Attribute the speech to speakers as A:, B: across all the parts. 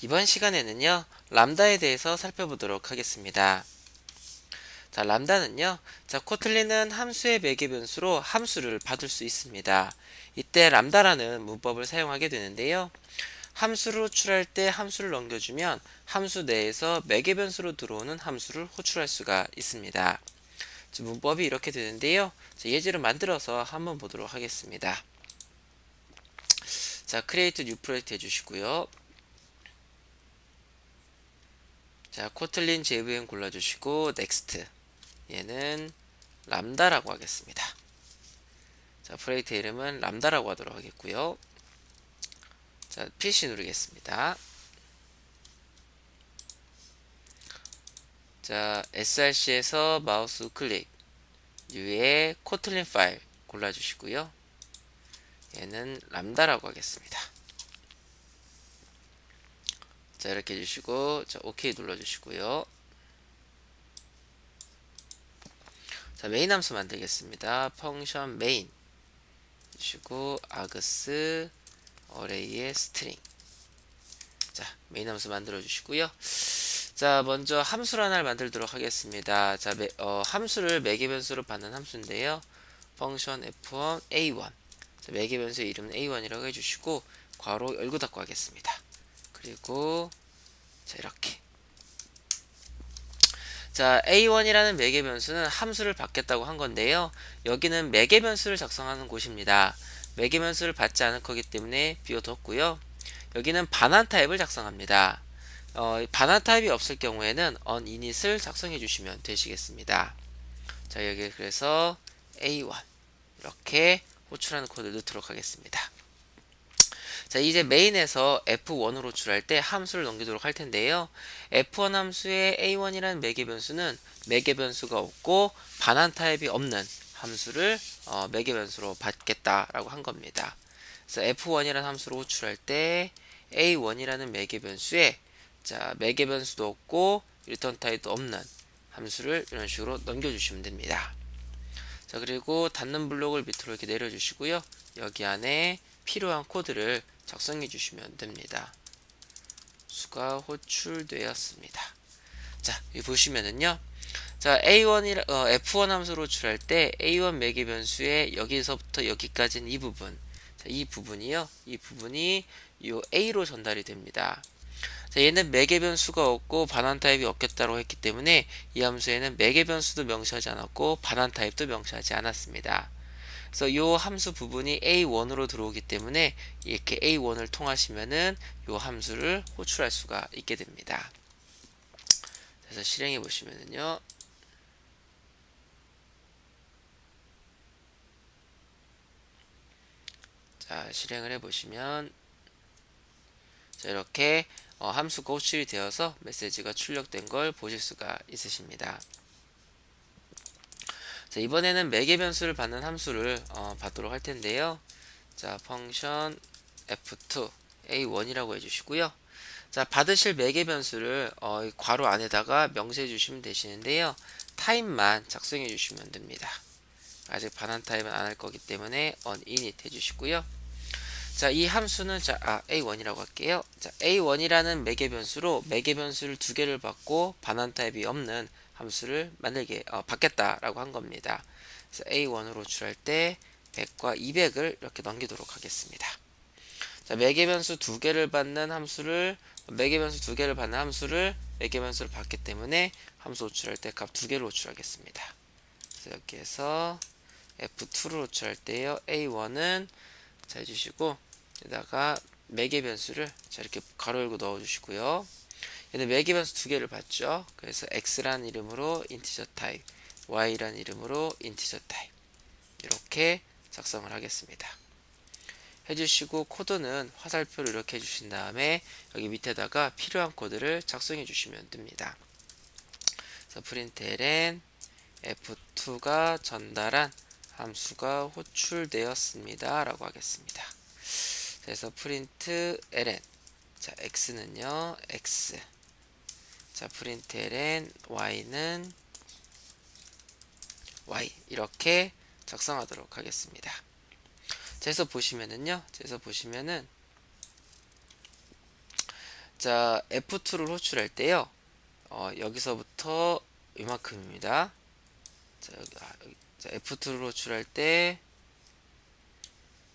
A: 이번 시간에는요, 람다에 대해서 살펴보도록 하겠습니다. 자, 람다는요, 자, 코틀린은 함수의 매개 변수로 함수를 받을 수 있습니다. 이때 람다라는 문법을 사용하게 되는데요. 함수를 호출할 때 함수를 넘겨주면 함수 내에서 매개 변수로 들어오는 함수를 호출할 수가 있습니다. 자, 문법이 이렇게 되는데요. 자, 예제를 만들어서 한번 보도록 하겠습니다. 자, 크리에이트 뉴 프로젝트 해주시고요. 자, 코틀린 JVM 골라주시고 넥스트 얘는 람다라고 하겠습니다. 자, 프로젝트 이름은 람다라고 하도록 하겠고요. 자, PC 누르겠습니다. 자, src에서 마우스 클릭 위에 코틀린 파일 골라주시고요. 얘는 람다라고 하겠습니다. 자 이렇게 해주시고 자 OK 눌러주시고요. 자 메인 함수 만들겠습니다. 펑션 메인 주시고 아그스 어레이의 스트링 자 메인 함수 만들어 주시고요. 자 먼저 함수를 하나를 만들도록 하겠습니다. 자 매, 어, 함수를 매개 변수로 받는 함수인데요. 펑션 f1 a1 자, 매개 변수의 이름은 a1이라고 해주시고 괄호 열고 닫고 하겠습니다. 그리고 자 이렇게. 자 a1이라는 매개 변수는 함수를 받겠다고 한 건데요. 여기는 매개 변수를 작성하는 곳입니다. 매개 변수를 받지 않을 거기 때문에 비워뒀고요. 여기는 반환 타입을 작성합니다. 어, 반환 타입이 없을 경우에는 onInit을 작성해 주시면 되시겠습니다. 자 여기 그래서 a1 이렇게 호출하는 코드 넣도록 하겠습니다 자, 이제 메인에서 F1으로 호출할 때 함수를 넘기도록 할 텐데요. F1 함수의 A1이라는 매개 변수는 매개 변수가 없고 반환 타입이 없는 함수를 어, 매개 변수로 받겠다라고 한 겁니다. 그래서 F1이라는 함수를 호출할 때 A1이라는 매개 변수에 자, 매개 변수도 없고 리턴 타입도 없는 함수를 이런 식으로 넘겨주시면 됩니다. 자, 그리고 닫는 블록을 밑으로 이렇게 내려주시고요. 여기 안에 필요한 코드를 작성해 주시면 됩니다. 수가 호출되었습니다. 자, 여기 보시면은요. 자, A1이 어, F1 함수로 호출할 때 A1 매개 변수에 여기서부터 여기까지는 이 부분. 자, 이 부분이요. 이 부분이 요 A로 전달이 됩니다. 자, 얘는 매개 변수가 없고 반환 타입이 없겠다고 했기 때문에 이 함수에는 매개 변수도 명시하지 않았고 반환 타입도 명시하지 않았습니다. 그래서 이 함수 부분이 a1으로 들어오기 때문에 이렇게 a1을 통하시면은 이 함수를 호출할 수가 있게 됩니다. 그래서 실행해 보시면은요. 자, 실행을 해 보시면 자, 이렇게 어, 함수가 호출이 되어서 메시지가 출력된 걸 보실 수가 있으십니다. 자, 이번에는 매개 변수를 받는 함수를 어, 받도록 할 텐데요. 자, 펑션 f2 a1이라고 해주시고요. 자, 받으실 매개 변수를 어, 괄호 안에다가 명시해 주시면 되시는데요. 타입만 작성해 주시면 됩니다. 아직 반환 타입은 안 할 거기 때문에 onInit 해주시고요. 자, 이 함수는 자, 아, a1이라고 할게요. 자, a1이라는 매개 변수로 매개 변수를 두 개를 받고 반환 타입이 없는 함수를 만들게 어, 받겠다라고 한 겁니다. 그래서 a1으로 호출할 때 100과 200을 이렇게 넘기도록 하겠습니다. 자, 매개 변수 두 개를 받는 함수를 매개 변수 두 개를 받는 함수를 매개 변수를 받기 때문에 함수 호출할 때 값 두 개를 호출하겠습니다. 그래서 여기에서 f2를 호출할 때요. a1은 자 해주시고 여기다가 매개 변수를 자 이렇게 가로 열고 넣어 주시고요. 얘는 매개 변수 두 개를 받죠. 그래서 x라는 이름으로 인티저 타입, y라는 이름으로 인티저 타입 이렇게 작성을 하겠습니다. 해주시고 코드는 화살표를 이렇게 해주신 다음에 여기 밑에다가 필요한 코드를 작성해 주시면 됩니다. 그래서 println f2가 전달한 함수가 호출되었습니다. 라고 하겠습니다. 그래서 print ln 자 x는요 x 자 println y는 y 이렇게 작성하도록 하겠습니다. 그래서 보시면은요. 그래서 보시면은 자, F2를 호출할 때요. 어, 여기서부터 이만큼입니다. 자, 여기, 아. 자, F2를 호출할 때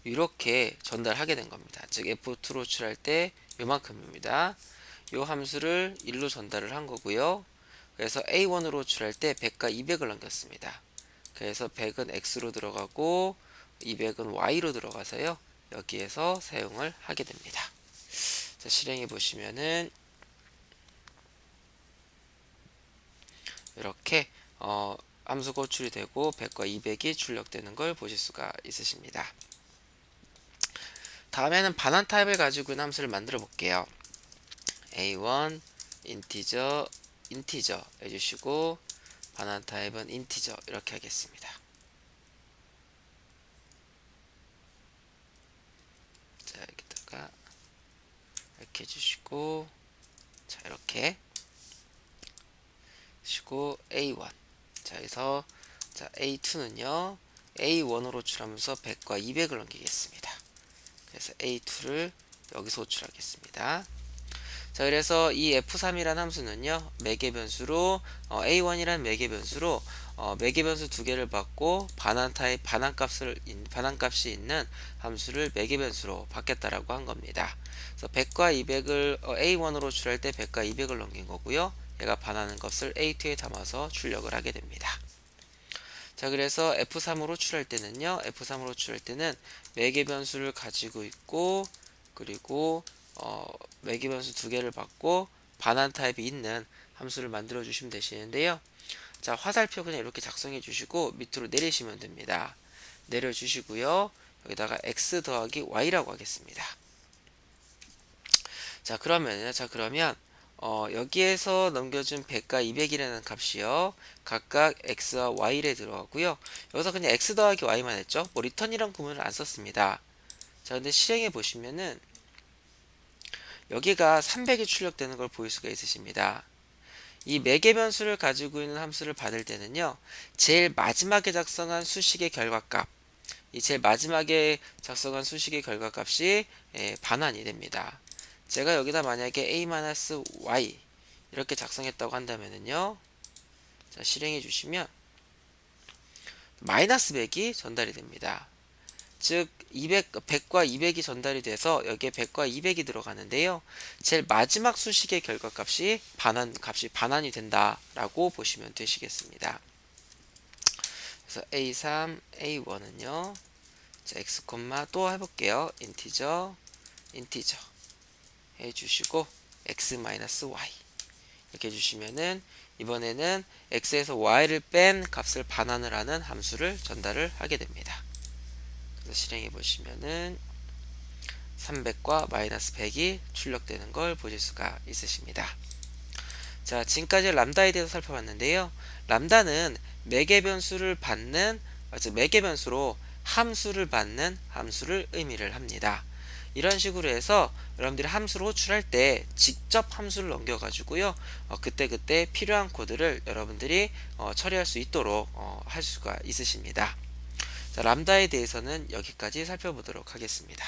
A: 이렇게 전달하게 된 겁니다. 즉 F2로 호출할 때 요만큼입니다. 요 함수를 1로 전달을 한 거고요. 그래서 A1으로 호출할 때 100과 200을 넘겼습니다. 그래서 100은 X로 들어가고 200은 Y로 들어가서요. 여기에서 사용을 하게 됩니다. 자, 실행해 보시면은 이렇게 어, 함수가 호출이 되고 100과 200이 출력되는 걸 보실 수가 있으십니다. 다음에는 반환 타입을 가지고 있는 함수를 만들어 볼게요. a1 인티저 인티저 해주시고 반환 타입은 인티저 이렇게 하겠습니다. 자 여기다가 이렇게 해주시고 자 이렇게 시고 a1 자 그래서 자 a2는요 a1으로 호출하면서 100과 200을 넘기겠습니다. 그래서 a2를 여기서 호출하겠습니다. 자 그래서 이 f3이라는 함수는요 매개 변수로 어, a1이라는 매개 변수로 어, 매개 변수 두 개를 받고 반환 타입 반환 값을 반환 값이 있는 함수를 매개 변수로 받겠다라고 한 겁니다. 그래서 100과 200을 어, a1으로 출할 때 100과 200을 넘긴 거고요. 얘가 반하는 값을 a2에 담아서 출력을 하게 됩니다. 자 그래서 f3으로 출할 때는요 f3으로 출할 때는 매개 변수를 가지고 있고 그리고 어, 매개 변수 두 개를 받고 반환 타입이 있는 함수를 만들어 주시면 되시는데요. 자 화살표 그냥 이렇게 작성해 주시고 밑으로 내리시면 됩니다. 내려 주시고요. 여기다가 x 더하기 y라고 하겠습니다. 자 그러면요 자 그러면 어, 여기에서 넘겨준 100과 200이라는 값이요. 각각 x와 y에 들어가고요. 여기서 그냥 x 더하기 y만 했죠. 뭐 리턴이란 구문을 안 썼습니다. 자, 근데 실행해 보시면은 여기가 300이 출력되는 걸 보일 수가 있으십니다. 이 매개 변수를 가지고 있는 함수를 받을 때는요. 제일 마지막에 작성한 수식의 결과값 이 제일 마지막에 작성한 수식의 결과값이 예, 반환이 됩니다. 제가 여기다 만약에 a-y 이렇게 작성했다고 한다면은요. 자, 실행해 주시면 마이너스 100이 전달이 됩니다. 즉 200, 100과 200이 전달이 돼서 여기에 100과 200이 들어가는데요. 제일 마지막 수식의 결과값이 반환 값이 반환이 된다라고 보시면 되시겠습니다. 그래서 a3, a1은요. 자, x, 또 해볼게요. 인티저, 인티저. 해주시고 x-y 이렇게 해주시면은 이번에는 x에서 y를 뺀 값을 반환을 하는 함수를 전달을 하게 됩니다. 그래서 실행해 보시면은 300과 마이너스 100이 출력되는 걸 보실 수가 있으십니다. 자, 지금까지 람다에 대해서 살펴봤는데요. 람다는 매개 변수를 받는, 즉 매개 변수로 함수를 받는 함수를 의미를 합니다. 이런 식으로 해서 여러분들이 함수를 호출할 때 직접 함수를 넘겨 가지고요 어, 그때그때 필요한 코드를 여러분들이 어, 처리할 수 있도록 어, 할 수가 있으십니다. 자, 람다에 대해서는 여기까지 살펴보도록 하겠습니다